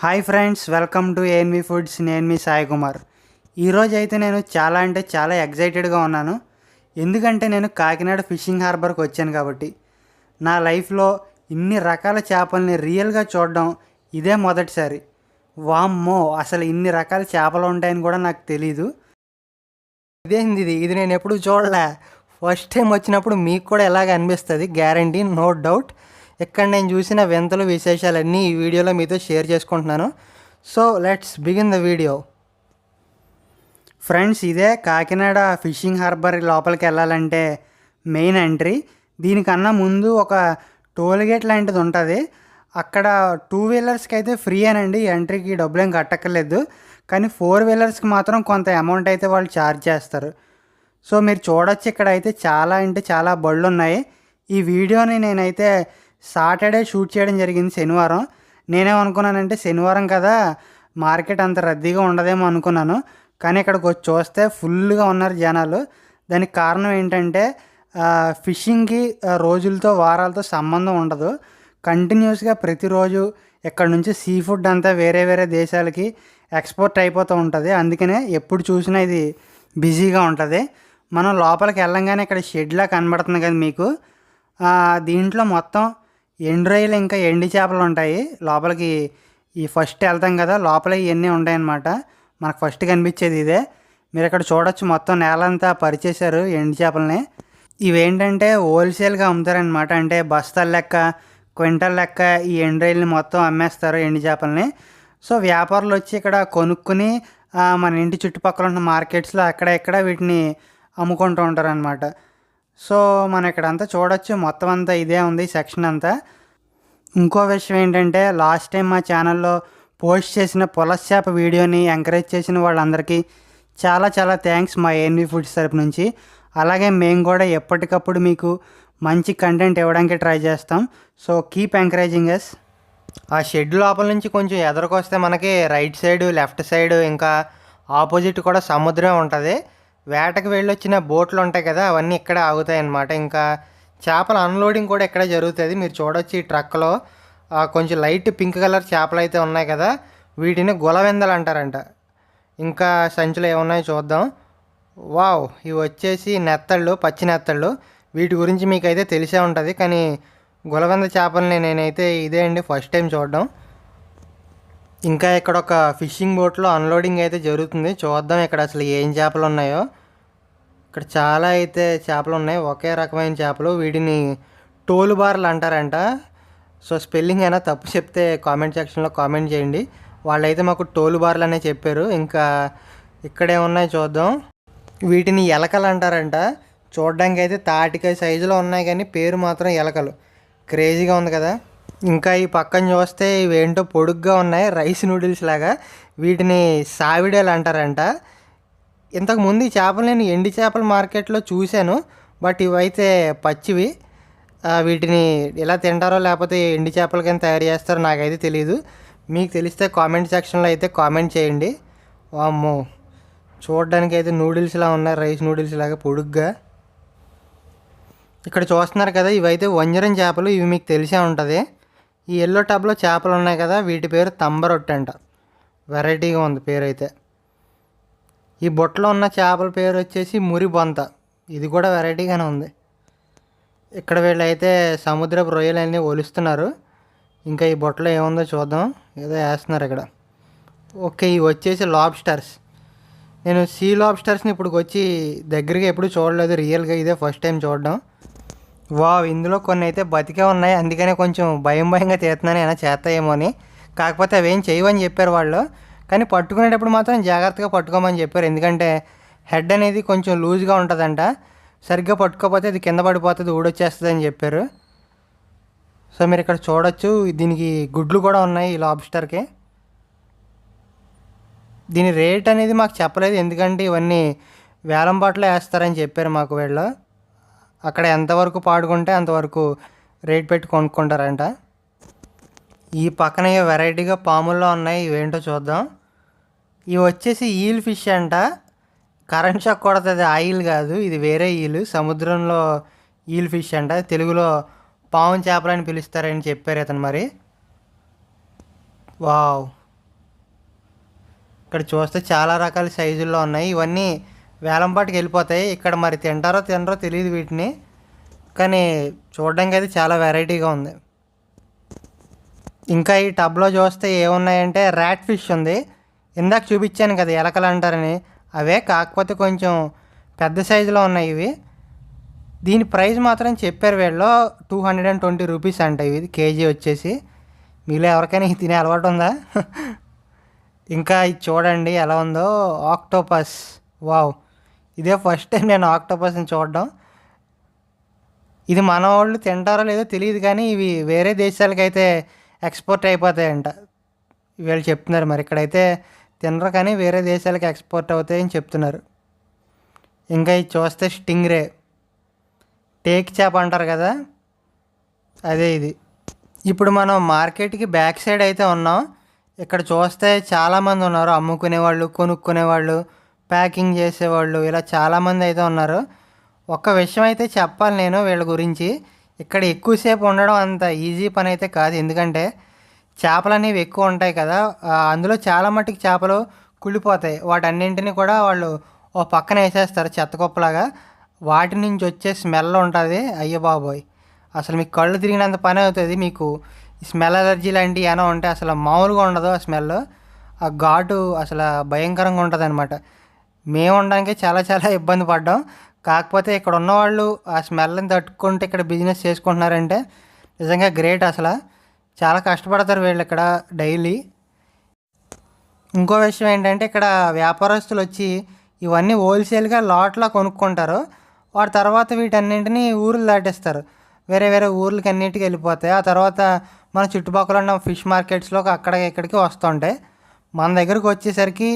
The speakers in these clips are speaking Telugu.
Hi friends welcome to NV foods నేను మీ సాయి కుమార్. ఈరోజు అయితే నేను చాలా అంటే చాలా ఎగ్జైటెడ్గా ఉన్నాను. ఎందుకంటే నేను కాకినాడ ఫిషింగ్ హార్బర్కి వచ్చాను కాబట్టి. నా లైఫ్లో ఇన్ని రకాల చేపల్ని రియల్గా చూడడం ఇదే మొదటిసారి. వామ్మో అసలు ఇన్ని రకాల చేపలు ఉంటాయని కూడా నాకు తెలీదు. ఇదేంది ఇది? ఇది నేను ఎప్పుడు చూడలే. ఫస్ట్ టైం వచ్చినప్పుడు మీకు కూడా ఎలాగ అనిపిస్తుంది? గ్యారంటీ నో డౌట్ ఇక్కడ నేను చూసిన వింతలు విశేషాలన్నీ ఈ వీడియోలో మీతో షేర్ చేసుకుంటున్నాను. So let's begin the video friends ఇదే కాకినాడ ఫిషింగ్ హార్బర్ లోపలికి వెళ్ళాలంటే మెయిన్ ఎంట్రీ దీనికన్నా ముందు ఒక టోల్ గేట్ లాంటిది ఉంటుంది. అక్కడ టూ వీలర్స్కి అయితే ఫ్రీ అనండి ఎంట్రీకి డబ్బులు ఏం కట్టక్కర్లేదు. కానీ ఫోర్ వీలర్స్కి మాత్రం కొంత అమౌంట్ అయితే వాళ్ళు ఛార్జ్ చేస్తారు. సో మీరు చూడొచ్చు ఇక్కడ అయితే చాలా అంటే చాలా బళ్ళు ఉన్నాయి. ఈ వీడియోని నేనైతే సాటర్డే షూట్ చేయడం జరిగింది శనివారం. నేనేమనుకున్నానంటే శనివారం కదా మార్కెట్ అంత రద్దీగా ఉండదేమో అనుకున్నాను. కానీ ఇక్కడికి వచ్చి చూస్తే ఫుల్గా ఉన్నారు జనాలు. దానికి కారణం ఏంటంటే ఫిషింగ్కి రోజులతో వారాలతో సంబంధం ఉండదు. కంటిన్యూస్గా ప్రతిరోజు ఇక్కడ నుంచి సీ ఫుడ్ అంతా వేరే వేరే దేశాలకి ఎక్స్పోర్ట్ అయిపోతూ ఉంటుంది. అందుకనే ఎప్పుడు చూసినా ఇది బిజీగా ఉంటుంది. మనం లోపలికి వెళ్ళంగానే ఇక్కడ షెడ్లా కనబడుతుంది కదా మీకు. దీంట్లో మొత్తం ఎండు రొయ్యలు ఇంకా ఎండి చేపలు ఉంటాయి. లోపలికి ఈ ఫస్ట్ వెళ్తాం కదా లోపల ఇవన్నీ ఉంటాయన్నమాట. మనకు ఫస్ట్ కనిపించేది ఇదే. మీరు ఇక్కడ చూడొచ్చు మొత్తం నేలంతా పరిచేశారు ఎండు చేపలని. ఇవేంటంటే హోల్సేల్గా అమ్ముతారనమాట అంటే బస్తాల లెక్క క్వింటల్ లెక్క ఈ ఎండు రొయ్యలని మొత్తం అమ్మేస్తారు ఎండి చేపలని. సో వ్యాపారులు వచ్చి ఇక్కడ కొనుక్కుని మన ఇంటి చుట్టుపక్కల ఉన్న మార్కెట్స్లో అక్కడ ఇక్కడ వీటిని అమ్ముకుంటూ ఉంటారు అనమాట సో మనం ఇక్కడ అంతా చూడొచ్చు. మొత్తం అంతా ఇదే ఉంది సెక్షన్ అంతా. ఇంకో విషయం ఏంటంటే లాస్ట్ టైం మా ఛానల్లో పోస్ట్ చేసిన పులస వీడియోని ఎంకరేజ్ చేసిన వాళ్ళందరికీ చాలా చాలా థ్యాంక్స్ మా ఏఎన్వి ఫుడ్స్ తరపు నుంచి. అలాగే మేము కూడా ఎప్పటికప్పుడు మీకు మంచి కంటెంట్ ఇవ్వడానికి ట్రై చేస్తాం. సో కీప్ ఎంకరేజింగ్ ఎస్ ఆ షెడ్ లోపల నుంచి కొంచెం ఎదరకొస్తే మనకి రైట్ సైడ్ లెఫ్ట్ సైడ్ ఇంకా ఆపోజిట్ కూడా సముద్రం ఉంటుంది. వేటకు వెళ్ళొచ్చిన బోట్లు ఉంటాయి కదా అవన్నీ ఇక్కడే ఆగుతాయి అన్నమాట ఇంకా చేపల అన్లోడింగ్ కూడా ఇక్కడే జరుగుతుంది. మీరు చూడొచ్చు ఈ ట్రక్లో. కొంచెం లైట్ పింక్ కలర్ చేపలు అయితే ఉన్నాయి కదా వీటిని గులవెందలు అంటారంట. ఇంకా సంచులు ఏమున్నాయో చూద్దాం. వావ్ ఇవి వచ్చేసి నెత్తళ్ళు పచ్చి నెత్తళ్ళు. వీటి గురించి మీకైతే తెలిసే ఉంటుంది కానీ గులవెంద చేపల్ని నేనైతే ఇదే అండి ఫస్ట్ టైం చూడడం. ఇంకా ఇక్కడ ఒక ఫిషింగ్ బోట్లో అన్లోడింగ్ అయితే జరుగుతుంది. చూద్దాం ఇక్కడ అసలు ఏం చేపలు ఉన్నాయో. ఇక్కడ చాలా అయితే చేపలు ఉన్నాయి. ఒకే రకమైన చేపలు. వీటిని టోలు బార్లు అంటారంట. సో స్పెల్లింగ్ అయినా తప్పు చెప్తే కామెంట్ సెక్షన్లో కామెంట్ చేయండి. వాళ్ళైతే మాకు టోలు బార్లు అనే చెప్పారు. ఇంకా ఇక్కడే ఉన్నాయి చూద్దాం. వీటిని ఎలకలు అంటారంట. చూడడానికి అయితే తాటికాయ సైజులో ఉన్నాయి కానీ పేరు మాత్రం ఎలకలు. క్రేజీగా ఉంది కదా. ఇంకా ఈ పక్కన చూస్తే ఇవేంటో పొడుగ్గా ఉన్నాయి. రైస్ నూడిల్స్ లాగా. వీటిని సావిడేలు అంటారంట. ఇంతకుముందు ఈ చేపలు నేను ఎండి చేపల మార్కెట్లో చూశాను బట్ ఇవైతే పచ్చివి. వీటిని ఎలా తింటారో లేకపోతే ఎండి చేపల కింద తయారు చేస్తారో నాకైతే తెలియదు మీకు తెలిస్తే కామెంట్ సెక్షన్లో అయితే కామెంట్ చేయండి. వామ్మో చూడడానికి అయితే నూడిల్స్లా ఉన్నాయి రైస్ నూడిల్స్ లాగా పొడుగ్గా. ఇక్కడ చూస్తున్నారు కదా ఇవైతే వంజరం చేపలు ఇవి మీకు తెలిసే ఉంటుంది. ఈ ఎల్లో టబ్లో చేపలు ఉన్నాయి కదా వీటి పేరు తంబరొట్టంట. వెరైటీగా ఉంది పేరు అయితే ఈ బుట్టలో ఉన్న చేపల పేరు వచ్చేసి మురి బొంత ఇది కూడా వెరైటీగానే ఉంది. ఇక్కడ వీళ్ళైతే సముద్రపు రొయ్యలన్నీ ఒలుస్తున్నారు. ఇంకా ఈ బుట్టలో ఏముందో చూద్దాం. ఏదో వేస్తున్నారు ఇక్కడ. ఓకే ఇవి వచ్చేసి లాబ్స్టర్స్ నేను సీ లాబ్స్టర్స్ని ఇప్పుడు వచ్చి దగ్గరికి ఎప్పుడు చూడలేదు. రియల్గా ఇదే ఫస్ట్ టైం చూడడం. వావ్ ఇందులో కొన్ని అయితే బతికే ఉన్నాయి. అందుకనే కొంచెం భయం భయంగా తీస్తున్నాను. ఏమైనా చేస్తాయేమో అని. కాకపోతే అవేం చేయవని చెప్పారు వాళ్ళు. కానీ పట్టుకునేటప్పుడు మాత్రం జాగ్రత్తగా పట్టుకోమని చెప్పారు. ఎందుకంటే హెడ్ అనేది కొంచెం లూజ్గా ఉంటుందంట. సరిగ్గా పట్టుకోకపోతే ఇది కింద పడిపోతుంది ఊడొచ్చేస్తుంది అని చెప్పారు. సో మీరు ఇక్కడ చూడొచ్చు. దీనికి గుడ్లు కూడా ఉన్నాయి ఈ లాబ్స్టర్కి దీని రేట్ అనేది మాకు చెప్పలేదు. ఎందుకంటే ఇవన్నీ వేలంపాట్లో వేస్తారని చెప్పారు మాకు వీళ్ళు. అక్కడ ఎంతవరకు పాడుకుంటే అంతవరకు రేట్ పెట్టి కొనుక్కుంటారంట. ఈ పక్కన వెరైటీగా పాముల్లో ఉన్నాయి. ఇవేంటో చూద్దాం. ఇవి వచ్చేసి ఈల్ ఫిష్ అంట. కరెంట్ షాక్ కొడుతుంది. ఆయిల్ కాదు ఇది వేరే ఈల్. సముద్రంలో ఈల్ ఫిష్ అంట. తెలుగులో పాము చేపలని పిలుస్తారని చెప్పారు అతను మరి. వావ్. ఇక్కడ చూస్తే చాలా రకాల సైజుల్లో ఉన్నాయి. ఇవన్నీ వేలంపాటికి వెళ్ళిపోతాయి. ఇక్కడ మరి తింటారో తినరో తెలియదు వీటిని. కానీ చూడడానికి అయితే చాలా వెరైటీగా ఉంది. ఇంకా ఈ టబ్లో చూస్తే ఏమున్నాయంటే ర్యాట్ ఫిష్ ఉంది. ఇందాక చూపించాను కదా ఎలకలు అంటారని అవే కాకపోతే కొంచెం పెద్ద సైజులో ఉన్నాయి ఇవి. దీని ప్రైస్ మాత్రం చెప్పారు వీళ్ళు. Two hundred and twenty rupees అంట ఇవి. కేజీ వచ్చేసి. మీలో ఎవరికైనా తినే అలవాటు ఉందా? ఇంకా ఇది చూడండి ఎలా ఉందో. ఆక్టోపస్. వావ్. ఇదే ఫస్ట్ టైం నేను ఆక్టోపస్ని చూడడం. ఇది మన వాళ్ళు తింటారో లేదో తెలియదు కానీ ఇవి వేరే దేశాలకైతే ఎక్స్పోర్ట్ అయిపోతాయంట. వీళ్ళు చెప్తున్నారు మరి. ఇక్కడైతే తినరు కానీ వేరే దేశాలకు ఎక్స్పోర్ట్ అవుతాయని చెప్తున్నారు. ఇంకా ఇది చూస్తే స్టింగ్ రే టేక్ చేప అంటారు కదా? అదే ఇది. ఇప్పుడు మనం మార్కెట్కి బ్యాక్ సైడ్ అయితే ఉన్నాం. ఇక్కడ చూస్తే చాలామంది ఉన్నారు. అమ్ముకునేవాళ్ళు కొనుక్కునేవాళ్ళు ప్యాకింగ్ చేసేవాళ్ళు ఇలా చాలామంది అయితే ఉన్నారు. ఒక్క విషయం అయితే చెప్పాలి నేను వీళ్ళ గురించి. ఇక్కడ ఎక్కువసేపు ఉండడం అంత ఈజీ పని అయితే కాదు. ఎందుకంటే చేపలు అనేవి ఎక్కువ ఉంటాయి కదా అందులో చాలా మట్టుకు చేపలు కుళ్ళిపోతాయి. వాటన్నింటినీ కూడా వాళ్ళు ఓ పక్కన వేసేస్తారు చెత్త కుప్పలాగా. వాటి నుంచి వచ్చే స్మెల్ ఉంటుంది. అయ్యో బాబోయ్! అసలు మీకు కళ్ళు తిరిగినంత పని అవుతుంది. మీకు స్మెల్ ఎలర్జీ లాంటివి ఏమైనా ఉంటే అసలు మామూలుగా ఉండదు ఆ స్మెల్. ఆ ఘాటు అసలు భయంకరంగా ఉంటుంది అనమాట మేము ఉండడానికి చాలా చాలా ఇబ్బంది పడ్డాం. కాకపోతే ఇక్కడ ఉన్నవాళ్ళు ఆ స్మెల్ని తట్టుకుంటే ఇక్కడ బిజినెస్ చేసుకుంటున్నారంటే నిజంగా గ్రేట్ అసలు. చాలా కష్టపడతారు వీళ్ళు ఇక్కడ డైలీ. ఇంకో విషయం ఏంటంటే ఇక్కడ వ్యాపారస్తులు వచ్చి ఇవన్నీ హోల్సేల్గా లాట్లో కొనుక్కుంటారు. వాటి తర్వాత వీటన్నింటినీ ఊర్లు దాటిస్తారు. వేరే వేరే ఊర్లకి అన్నిటికీ వెళ్ళిపోతాయి. ఆ తర్వాత మన చుట్టుపక్కల ఉన్న ఫిష్ మార్కెట్స్లోకి అక్కడ ఇక్కడికి వస్తుంటాయి. మన దగ్గరకు వచ్చేసరికి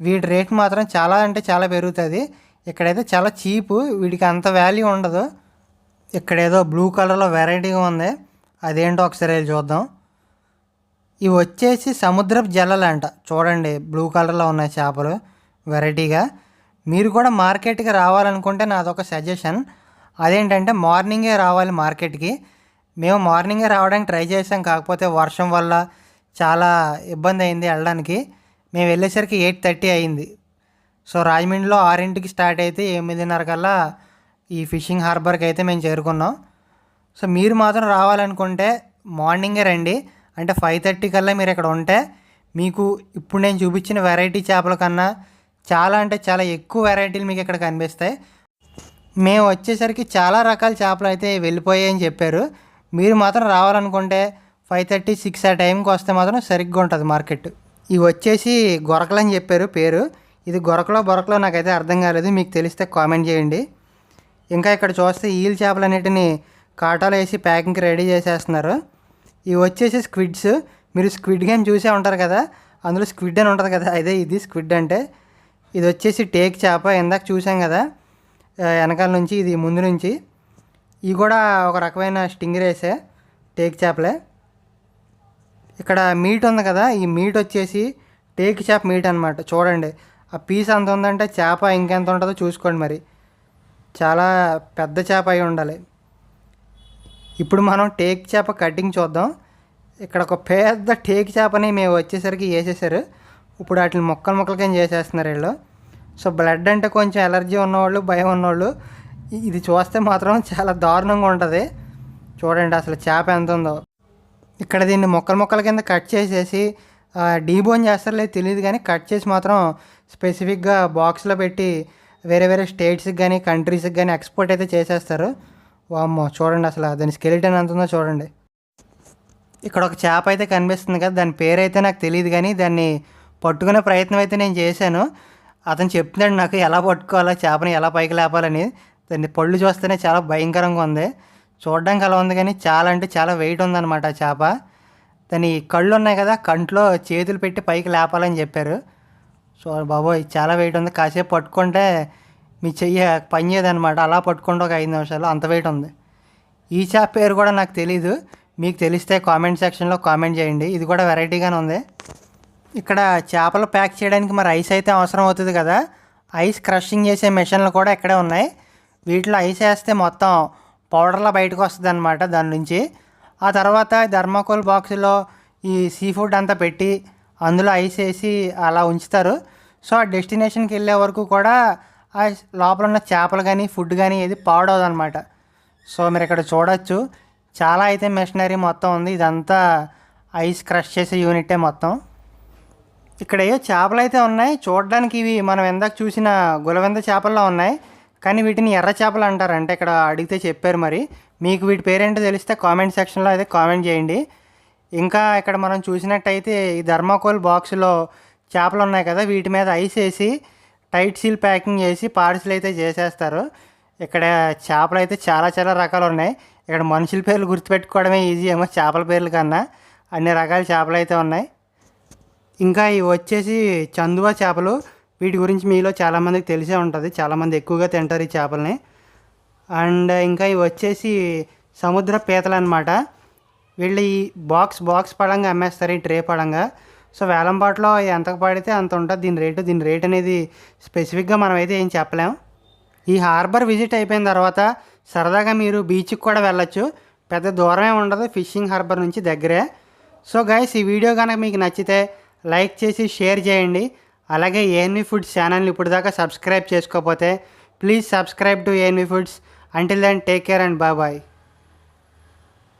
వీటి రేట్ మాత్రం చాలా అంటే చాలా పెరుగుతుంది. ఇక్కడైతే చాలా చీపు వీటికి అంత వాల్యూ ఉండదు. ఇక్కడ ఏదో బ్లూ కలర్లో వెరైటీగా ఉంది. అదేంటో ఒకసారి వెళ్ళి చూద్దాం. ఇవి వచ్చేసి సముద్రపు జల్లలు అంట చూడండి బ్లూ కలర్లో ఉన్నాయి చేపలు వెరైటీగా. మీరు కూడా మార్కెట్కి రావాలనుకుంటే నాదొక సజెషన్ అదేంటంటే మార్నింగే రావాలి మార్కెట్కి మేము మార్నింగే రావడానికి ట్రై చేసాం కాకపోతే వర్షం వల్ల చాలా ఇబ్బంది అయింది వెళ్ళడానికి. మేము వెళ్ళేసరికి ఎయిట్ థర్టీ అయింది. సో రాజమండ్రిలో ఆరింటికి స్టార్ట్ అయితే ఎనిమిదిన్నర కల్లా ఈ ఫిషింగ్ హార్బర్కి అయితే మేము చేరుకున్నాం. సో మీరు మాత్రం రావాలనుకుంటే మార్నింగే రండి. అంటే ఫైవ్ థర్టీ కల్లా మీరు ఇక్కడ ఉంటే మీకు ఇప్పుడు నేను చూపించిన వెరైటీ చేపల కన్నా చాలా అంటే చాలా ఎక్కువ వెరైటీలు మీకు ఇక్కడ కనిపిస్తాయి. మేము వచ్చేసరికి చాలా రకాల చేపలు అయితే వెళ్ళిపోయాయని చెప్పారు. మీరు మాత్రం రావాలనుకుంటే ఫైవ్ థర్టీ సిక్స్ ఆ టైంకి వస్తే మాత్రం సరిగ్గా ఉంటుంది మార్కెట్. ఇవి వచ్చేసి గొరకలు అని చెప్పారు పేరు. ఇది గొరకలో బొరకలో నాకైతే అర్థం కాలేదు. మీకు తెలిస్తే కామెంట్ చేయండి. ఇంకా ఇక్కడ చూస్తే ఈల్ అనేటిని కాటాలో వేసి ప్యాకింగ్కి రెడీ చేసేస్తున్నారు. ఇవి వచ్చేసి స్క్విడ్స్. మీరు స్క్విడ్ గేమ్ చూసే ఉంటారు కదా అందులో స్క్విడ్ అని ఉంటుంది కదా అదే ఇది స్క్విడ్ అంటే. ఇది వచ్చేసి టేక్ చేప ఇందాక చూసాం కదా వెనకాల నుంచి ఇది ముందు నుంచి. ఇవి కూడా ఒక రకమైన స్టింగ్ రేసే టేక్ చేపలే. ఇక్కడ మీట్ ఉంది కదా ఈ మీట్ వచ్చేసి టేక్ చేప మీట్ అనమాట చూడండి ఆ పీస్ అంత ఉందంటే చేప ఇంకెంత ఉంటుందో చూసుకోండి మరి. చాలా పెద్ద చేప అయి ఉండాలి. ఇప్పుడు మనం టేక్ చేప కటింగ్ చూద్దాం. ఇక్కడ ఒక పెద్ద టేక్ చేపని మేము వచ్చేసరికి వేసేసారు ఇప్పుడు వాటిని మొక్కలు ముక్కలు కింద చేసేస్తున్నారు వీళ్ళు. సో బ్లడ్ అంటే కొంచెం ఎలర్జీ ఉన్నవాళ్ళు భయం ఉన్నవాళ్ళు ఇది చూస్తే మాత్రం చాలా దారుణంగా ఉంటుంది. చూడండి అసలు చేప ఎంత ఉందో. ఇక్కడ దీన్ని ముక్కలు మొక్కల కింద కట్ చేసేసి డీబోన్ చేస్తారో లేదు తెలియదు కానీ కట్ చేసి మాత్రం స్పెసిఫిక్గా బాక్స్లో పెట్టి వేరే వేరే స్టేట్స్కి కానీ కంట్రీస్కి కానీ ఎక్స్పోర్ట్ అయితే చేసేస్తారు. వామ్మో చూడండి అసలు దాని స్కెలిటన్ ఎంత ఉందో చూడండి. ఇక్కడ ఒక చేప అయితే కనిపిస్తుంది కదా దాని పేరు అయితే నాకు తెలియదు కానీ దాన్ని పట్టుకునే ప్రయత్నం అయితే నేను చేశాను. అతను చెప్తున్నాడు నాకు ఎలా పట్టుకోవాలో చేపని ఎలా పైకి లేపాలని. దాన్ని పళ్ళు చూస్తేనే చాలా భయంకరంగా ఉంది. చూడడానికి అలా ఉంది కానీ చాలా అంటే చాలా వెయిట్ ఉందన్నమాట ఆ చేప. దాని కళ్ళు ఉన్నాయి కదా కంట్లో చేతులు పెట్టి పైకి లేపాలని చెప్పారు. సో బాబోయ్ చాలా వెయిట్ ఉంది. కాసేపు పట్టుకుంటే మీ చెయ్యి పనిచేయదనమాట అలా పట్టుకుంటే ఒక ఐదు నిమిషాలు. అంత వెయిట్ ఉంది. ఈ చేప పేరు కూడా నాకు తెలీదు. మీకు తెలిస్తే కామెంట్ సెక్షన్లో కామెంట్ చేయండి. ఇది కూడా వెరైటీగానే ఉంది. ఇక్కడ చేపలు ప్యాక్ చేయడానికి మరి ఐస్ అయితే అవసరం అవుతుంది కదా. ఐస్ క్రషింగ్ చేసే మెషిన్లు కూడా ఇక్కడే ఉన్నాయి. వీటిలో ఐస్ వేస్తే మొత్తం పౌడర్లా బయటకు వస్తుంది అనమాట దాని నుంచి. ఆ తర్వాత ధర్మాకోల్ బాక్స్లో ఈ సీ ఫుడ్ అంతా పెట్టి అందులో ఐస్ వేసి అలా ఉంచుతారు. సో ఆ డెస్టినేషన్కి వెళ్ళే వరకు కూడా లోపల ఉన్న చేపలు కానీ ఫుడ్ కానీ ఏది పాడవదు అనమాట సో మీరు ఇక్కడ చూడొచ్చు. చాలా అయితే మెషినరీ మొత్తం ఉంది. ఇదంతా ఐస్ క్రష్ చేసే యూనిటే మొత్తం. ఇక్కడ ఏ చేపలు అయితే ఉన్నాయి. చూడడానికి ఇవి మనం ఎందాక చూసిన గులవెంద చేపల్లో ఉన్నాయి. కానీ వీటిని ఎర్ర చేపలు అంటారు. అంటే ఇక్కడ అడిగితే చెప్పారు మరి. మీకు వీటి పేరేంటో తెలిస్తే కామెంట్ సెక్షన్లో అయితే కామెంట్ చేయండి. ఇంకా ఇక్కడ మనం చూసినట్టయితే ఈ ధర్మాకోల్ బాక్స్లో చేపలు ఉన్నాయి కదా. వీటి మీద ఐస్ వేసి టైట్ సీల్ ప్యాకింగ్ చేసి పార్సిల్ అయితే చేసేస్తారు. ఇక్కడ చేపలు అయితే చాలా చాలా రకాలు ఉన్నాయి. ఇక్కడ మనుషుల పేర్లు గుర్తుపెట్టుకోవడమే ఈజీ ఏమో చేపల పేర్లు కన్నా అన్ని రకాల చేపలు అయితే ఉన్నాయి. ఇంకా ఇవి వచ్చేసి చందువా చేపలు వీటి గురించి మీలో చాలామందికి తెలిసే ఉంటుంది. చాలామంది ఎక్కువగా తింటారు ఈ చేపల్ని. అండ్ ఇంకా ఇవి వచ్చేసి సముద్ర పీతలు అనమాట వీళ్ళు ఈ బాక్స్ బాక్స్ పడంగా అమ్మేస్తారు ఈ ట్రే పడంగా సో వేలంపాట్లో ఎంతకు పడితే అంత ఉంటుంది. దీని రేటు దీని రేట్ అనేది స్పెసిఫిక్గా మనం అయితే ఏం చెప్పలేం. ఈ హార్బర్ విజిట్ అయిపోయిన తర్వాత సరదాగా మీరు బీచ్కి కూడా వెళ్ళొచ్చు. పెద్ద దూరమే ఉండదు ఫిషింగ్ హార్బర్ నుంచి దగ్గరే. సో గైస్ ఈ వీడియో కనుక మీకు నచ్చితే లైక్ చేసి షేర్ చేయండి. అలాగే ఏఎన్వి ఫుడ్స్ ఛానల్ని ఇప్పుడు దాకా సబ్స్క్రైబ్ చేసుకోకపోతే please subscribe to ANV foods until then take care and bye bye